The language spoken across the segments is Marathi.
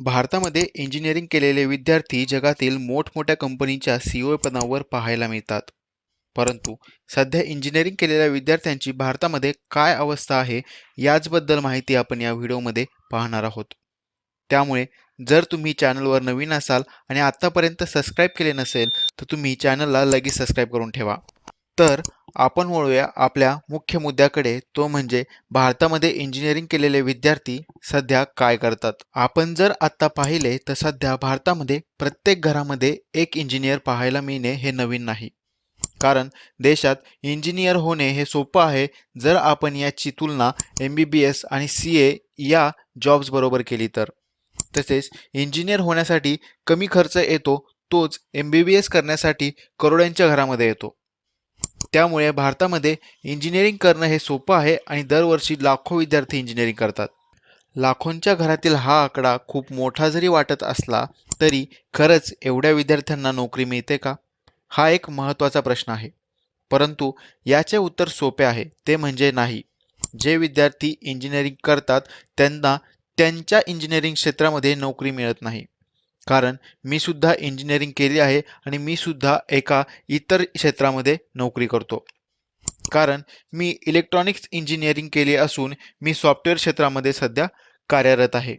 भारतामध्ये इंजिनिअरिंग केलेले विद्यार्थी जगातील मोठमोठ्या कंपनीच्या सीईओ पदावर पाहायला मिळतात. परंतु सध्या इंजिनिअरिंग केलेल्या विद्यार्थ्यांची भारतामध्ये काय अवस्था आहे याचबद्दल माहिती आपण या व्हिडिओमध्ये पाहणार आहोत. त्यामुळे जर तुम्ही चॅनलवर नवीन असाल आणि आत्तापर्यंत सबस्क्राईब केले नसेल तर तुम्ही चॅनलला लगेच सबस्क्राईब करून ठेवा. तर आपण वळूया आपल्या मुख्य मुद्द्याकडे तो म्हणजे भारतामध्ये इंजिनिअरिंग केलेले विद्यार्थी सध्या काय करतात. आपण जर आत्ता पाहिले तर सध्या भारतामध्ये प्रत्येक घरामध्ये एक इंजिनियर पाहायला मिळणे हे नवीन नाही. कारण देशात इंजिनियर होणे हे सोपं आहे जर आपण याची तुलना एम बी बी एस आणि सी ए या जॉब्स बरोबर केली तर. तसेच इंजिनियर होण्यासाठी कमी खर्च येतो तोच एम बी बी एस करण्यासाठी करोड्यांच्या घरामध्ये येतो. त्यामुळे भारतामध्ये इंजिनिअरिंग करणं हे सोपं आहे आणि दरवर्षी लाखो विद्यार्थी इंजिनिअरिंग करतात. लाखोंच्या घरातील हा आकडा खूप मोठा जरी वाटत असला तरी खरंच एवढ्या विद्यार्थ्यांना नोकरी मिळते का? हा एक महत्त्वाचा प्रश्न आहे. परंतु याचे उत्तर सोपे आहे ते म्हणजे नाही. जे विद्यार्थी इंजिनिअरिंग करतात त्यांना त्यांच्या इंजिनिअरिंग क्षेत्रामध्ये नोकरी मिळत नाही. कारण मी सुद्धा इंजिनिअरिंग केली आहे आणि मी सुद्धा एका इतर क्षेत्रामध्ये नोकरी करतो. कारण मी इलेक्ट्रॉनिक्स इंजिनिअरिंग केली असून मी सॉफ्टवेअर क्षेत्रामध्ये सध्या कार्यरत आहे.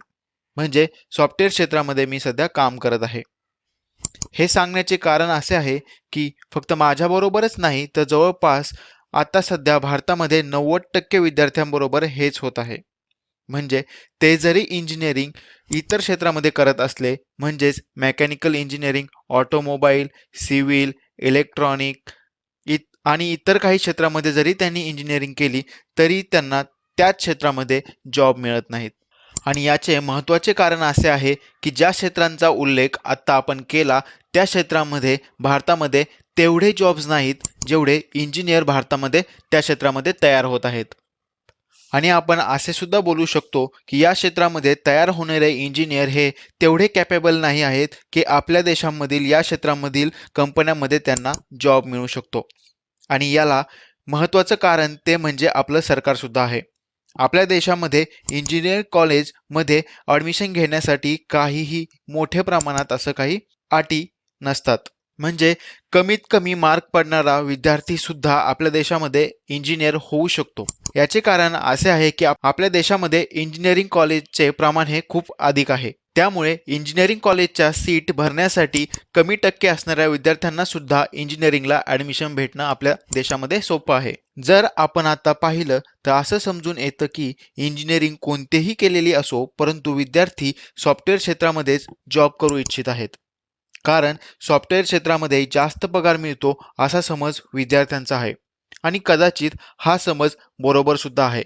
म्हणजे सॉफ्टवेअर क्षेत्रामध्ये मी सध्या काम करत आहे. हे सांगण्याचे कारण असे आहे की फक्त माझ्याबरोबरच नाही तर जवळपास आता सध्या भारतामध्ये नव्वद टक्के विद्यार्थ्यांबरोबर हेच होत आहे. म्हणजे ते जरी इंजिनिअरिंग इतर क्षेत्रामध्ये करत असले म्हणजेच mechanical engineering, automobile, civil, electronic इत आणि इतर काही क्षेत्रामध्ये जरी त्यांनी इंजिनिअरिंग केली तरी त्यांना त्याच क्षेत्रामध्ये जॉब मिळत नाहीत. आणि याचे महत्त्वाचे कारण असे आहे की ज्या क्षेत्रांचा उल्लेख आत्ता आपण केला त्या क्षेत्रामध्ये भारतामध्ये तेवढे जॉब्स नाहीत जेवढे इंजिनियर भारतामध्ये त्या क्षेत्रामध्ये तयार होत आहेत. आणि आपण असे सुद्धा बोलू शकतो की या क्षेत्रामध्ये तयार होणारे इंजिनियर हे तेवढे कॅपेबल नाही आहेत की आपल्या देशामधील या क्षेत्रामधील कंपन्यांमध्ये त्यांना जॉब मिळू शकतो. आणि याला महत्त्वाचं कारण ते म्हणजे आपलं सरकारसुद्धा आहे. आपल्या देशामध्ये इंजिनियर कॉलेजमध्ये ॲडमिशन घेण्यासाठी काहीही मोठ्या प्रमाणात असं काही अटी नसतात. म्हणजे कमीत कमी मार्क पडणारा विद्यार्थी सुद्धा आपल्या देशामध्ये इंजिनियर होऊ शकतो. याचे कारण असे आहे की आपल्या देशामध्ये इंजिनिअरिंग कॉलेजचे प्रमाण हे खूप अधिक आहे. त्यामुळे इंजिनिअरिंग कॉलेजच्या सीट भरण्यासाठी कमी टक्के असणाऱ्या विद्यार्थ्यांना सुद्धा इंजिनिअरिंगला ॲडमिशन भेटणं आपल्या देशामध्ये सोपं आहे. जर आपण आता पाहिलं तर असं समजून येतं की इंजिनिअरिंग कोणतेही केलेली असो परंतु विद्यार्थी सॉफ्टवेअर क्षेत्रामध्येच जॉब करू इच्छित आहेत. कारण सॉफ्टवेअर क्षेत्रामध्ये जास्त पगार मिळतो असा समज विद्यार्थ्यांचा आहे. आणि कदाचित हा समज बरोबर सुद्धा आहे.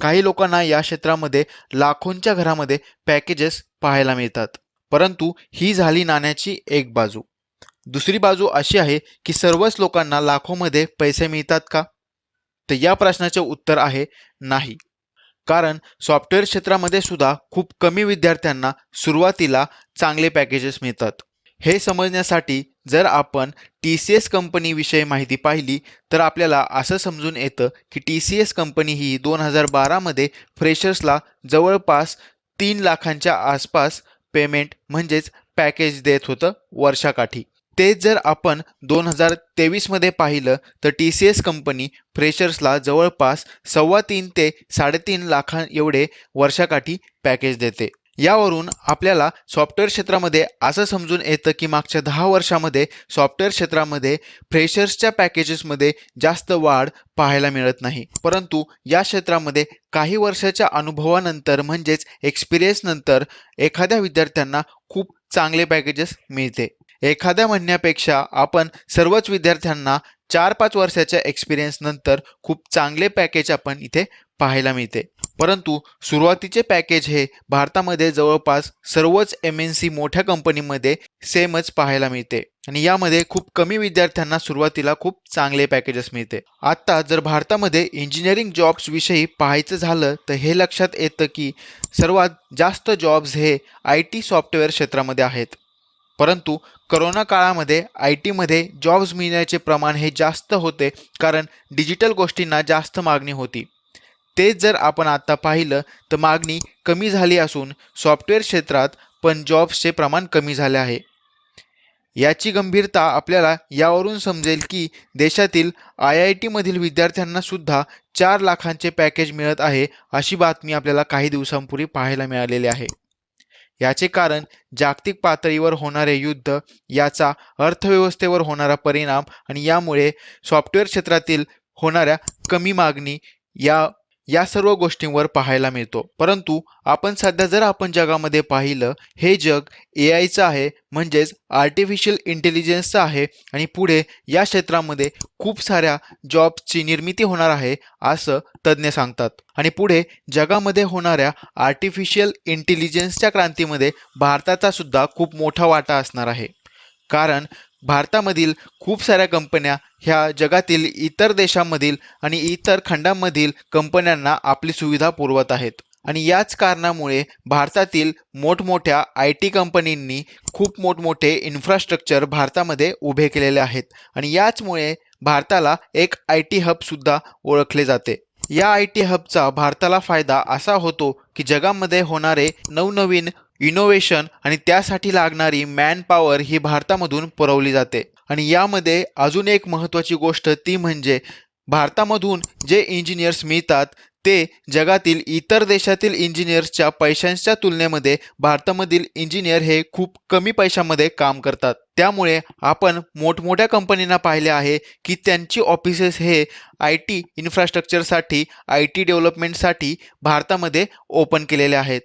काही लोकांना या क्षेत्रामध्ये लाखोंच्या घरामध्ये पॅकेजेस पाहायला मिळतात. परंतु ही झाली नाण्याची एक बाजू. दुसरी बाजू अशी आहे की सर्वच लोकांना लाखोमध्ये पैसे मिळतात का? तर या प्रश्नाचे उत्तर आहे नाही. कारण सॉफ्टवेअर क्षेत्रामध्ये सुद्धा खूप कमी विद्यार्थ्यांना सुरुवातीला चांगले पॅकेजेस मिळतात. हे समजण्यासाठी जर आपण टी सी एस कंपनीविषयी माहिती पाहिली तर आपल्याला असं समजून येतं की टी सी एस कंपनी ही दोन हजार बारामध्ये फ्रेशर्सला जवळपास तीन लाखांच्या आसपास पेमेंट म्हणजेच पॅकेज देत होतं वर्षाकाठी. तेच जर आपण दोन हजार तेवीसमध्ये पाहिलं तर टी सी एस कंपनी फ्रेशर्सला जवळपास सव्वा तीन ते साडेतीन लाखां एवढे वर्षाकाठी पॅकेज देते. यावरून आपल्याला सॉफ्टवेअर क्षेत्रामध्ये असं समजून येतं की मागच्या दहा वर्षामध्ये सॉफ्टवेअर क्षेत्रामध्ये फ्रेशर्सच्या पॅकेजेसमध्ये जास्त वाढ पाहायला मिळत नाही. परंतु या क्षेत्रामध्ये काही वर्षाच्या अनुभवानंतर म्हणजेच एक्सपिरियन्सनंतर एखाद्या विद्यार्थ्यांना खूप चांगले पॅकेजेस मिळते. एखाद्या म्हणण्यापेक्षा आपण सर्वच विद्यार्थ्यांना चार पाच वर्षाच्या एक्सपिरियन्स नंतर खूप चांगले पॅकेज आपण इथे पाहायला मिळते. परंतु सुरुवातीचे पॅकेज हे भारतामध्ये जवळपास सर्वच एम एन सी मोठ्या कंपनीमध्ये सेमच पाहायला मिळते. आणि यामध्ये खूप कमी विद्यार्थ्यांना सुरुवातीला खूप चांगले पॅकेजेस मिळते. आता जर भारतामध्ये इंजिनिअरिंग जॉब्स विषयी पाहायचं झालं तर हे लक्षात येतं की सर्वात जास्त जॉब्स हे आय टी सॉफ्टवेअर क्षेत्रामध्ये आहेत. परंतु करोना काळामध्ये आय टीमध्ये जॉब्स मिळण्याचे प्रमाण हे जास्त होते कारण डिजिटल गोष्टींना जास्त मागणी होती. तेच जर आपण आता पाहिलं तर मागणी कमी झाली असून सॉफ्टवेअर क्षेत्रात पण जॉब्सचे प्रमाण कमी झाले आहे. याची गंभीरता आपल्याला यावरून समजेल की देशातील आय आय टीमधील विद्यार्थ्यांना सुद्धा चार लाखांचे पॅकेज मिळत आहे अशी बातमी आपल्याला काही दिवसांपूर्वी पाहायला मिळालेली आहे. याचे कारण जागतिक पातळीवर होणारे युद्ध याचा अर्थव्यवस्थेवर होणारा परिणाम आणि यामुळे सॉफ्टवेअर क्षेत्रातील होणाऱ्या कमी मागणी या या सर्व गोष्टींवर पाहायला मिळतो. परंतु आपण सध्या जर आपण जगामध्ये पाहिलं हे जग ए आयचं आहे म्हणजेच आर्टिफिशियल इंटेलिजन्सचं आहे आणि पुढे या क्षेत्रामध्ये खूप साऱ्या जॉब्सची निर्मिती होणार आहे असं तज्ज्ञ सांगतात. आणि पुढे जगामध्ये होणाऱ्या आर्टिफिशियल इंटेलिजन्सच्या क्रांतीमध्ये भारताचा सुद्धा खूप मोठा वाटा असणार आहे. कारण भारतामधील खूप साऱ्या कंपन्या ह्या जगातील इतर देशांमधील आणि इतर खंडांमधील कंपन्यांना आपली सुविधा पुरवत आहेत. आणि याच कारणामुळे भारतातील मोठमोठ्या आय टी कंपनींनी खूप मोठमोठे इन्फ्रास्ट्रक्चर भारतामध्ये उभे केलेले आहेत. आणि याचमुळे भारताला एक आय टी हबसुद्धा ओळखले जाते. या आय टी हबचा भारताला फायदा असा होतो की जगामध्ये होणारे नवनवीन इनोव्हेशन आणि त्यासाठी लागणारी मॅन पॉवर ही भारतामधून पुरवली जाते. आणि यामध्ये अजून एक महत्त्वाची गोष्ट ती म्हणजे भारतामधून जे इंजिनियर्स मिळतात ते जगातील इतर देशातील इंजिनियर्सच्या पैशांच्या तुलनेमध्ये भारतामधील इंजिनियर हे खूप कमी पैशामध्ये काम करतात. त्यामुळे आपण मोठमोठ्या कंपनींना पाहिले आहे की त्यांची ऑफिसेस हे आय टी इन्फ्रास्ट्रक्चरसाठी आय टी डेव्हलपमेंटसाठी भारतामध्ये ओपन केलेले आहेत.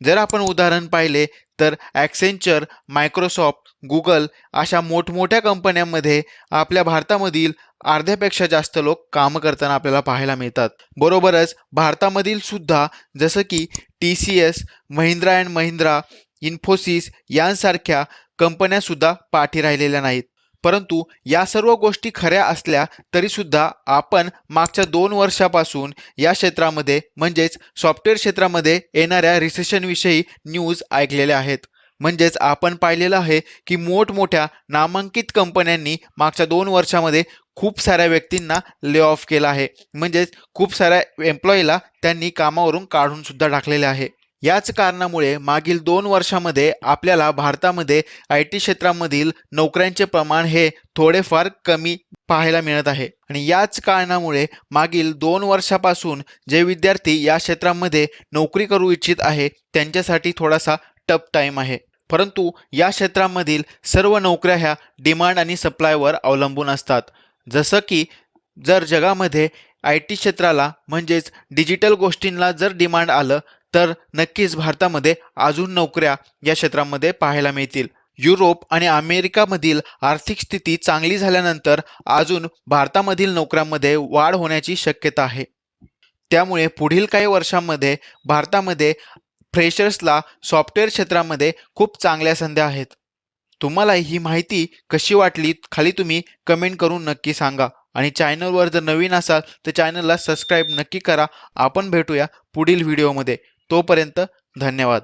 जर आपण उदाहरण पाहिले तर ॲक्सेंचर मायक्रोसॉफ्ट गुगल अशा मोठमोठ्या कंपन्यांमध्ये आपल्या भारतामधील अर्ध्यापेक्षा जास्त लोक कामं करताना आपल्याला पाहायला मिळतात. बरोबरच भारतामधील सुद्धा जसं की T C S Mahindra and Mahindra Infosys यांसारख्या कंपन्यासुद्धा पाठी राहिलेल्या नाहीत. परंतु या सर्व गोष्टी खऱ्या असल्या तरीसुद्धा आपण मागच्या दोन वर्षापासून या क्षेत्रामध्ये म्हणजेच सॉफ्टवेअर क्षेत्रामध्ये येणाऱ्या रिसेशनविषयी न्यूज ऐकलेल्या आहेत. म्हणजेच आपण पाहिलेलं आहे की मोठमोठ्या नामांकित कंपन्यांनी मागच्या दोन वर्षामध्ये खूप साऱ्या व्यक्तींना ले ऑफ केला आहे. म्हणजेच खूप साऱ्या एम्प्लॉईला त्यांनी कामावरून काढून सुद्धा टाकलेले आहे. याच कारणामुळे मागील दोन वर्षामध्ये आपल्याला भारतामध्ये आय टी क्षेत्रामधील नोकऱ्यांचे प्रमाण हे थोडेफार कमी पाहायला मिळत आहे. आणि याच कारणामुळे मागील दोन वर्षापासून जे विद्यार्थी या क्षेत्रामध्ये नोकरी करू इच्छित आहे त्यांच्यासाठी थोडासा टफ टाईम आहे. परंतु या क्षेत्रामधील सर्व नोकऱ्या ह्या डिमांड आणि सप्लायवर अवलंबून असतात. जसं की जर जगामध्ये आय टी क्षेत्राला म्हणजेच डिजिटल गोष्टींना जर डिमांड आलं तर नक्कीच भारतामध्ये अजून नोकऱ्या या क्षेत्रामध्ये पाहायला मिळतील. युरोप आणि अमेरिकामधील आर्थिक स्थिती चांगली झाल्यानंतर अजून भारतामधील नोकऱ्यांमध्ये वाढ होण्याची शक्यता आहे. त्यामुळे पुढील काही वर्षांमध्ये भारतामध्ये फ्रेशर्सला सॉफ्टवेअर क्षेत्रामध्ये खूप चांगल्या संध्या आहेत. तुम्हाला ही माहिती कशी वाटली खाली तुम्ही कमेंट करून नक्की सांगा. आणि चॅनलवर जर नवीन असाल तर चॅनलला सबस्क्राईब नक्की करा. आपण भेटूया पुढील व्हिडिओमध्ये. तोपर्यंत धन्यवाद.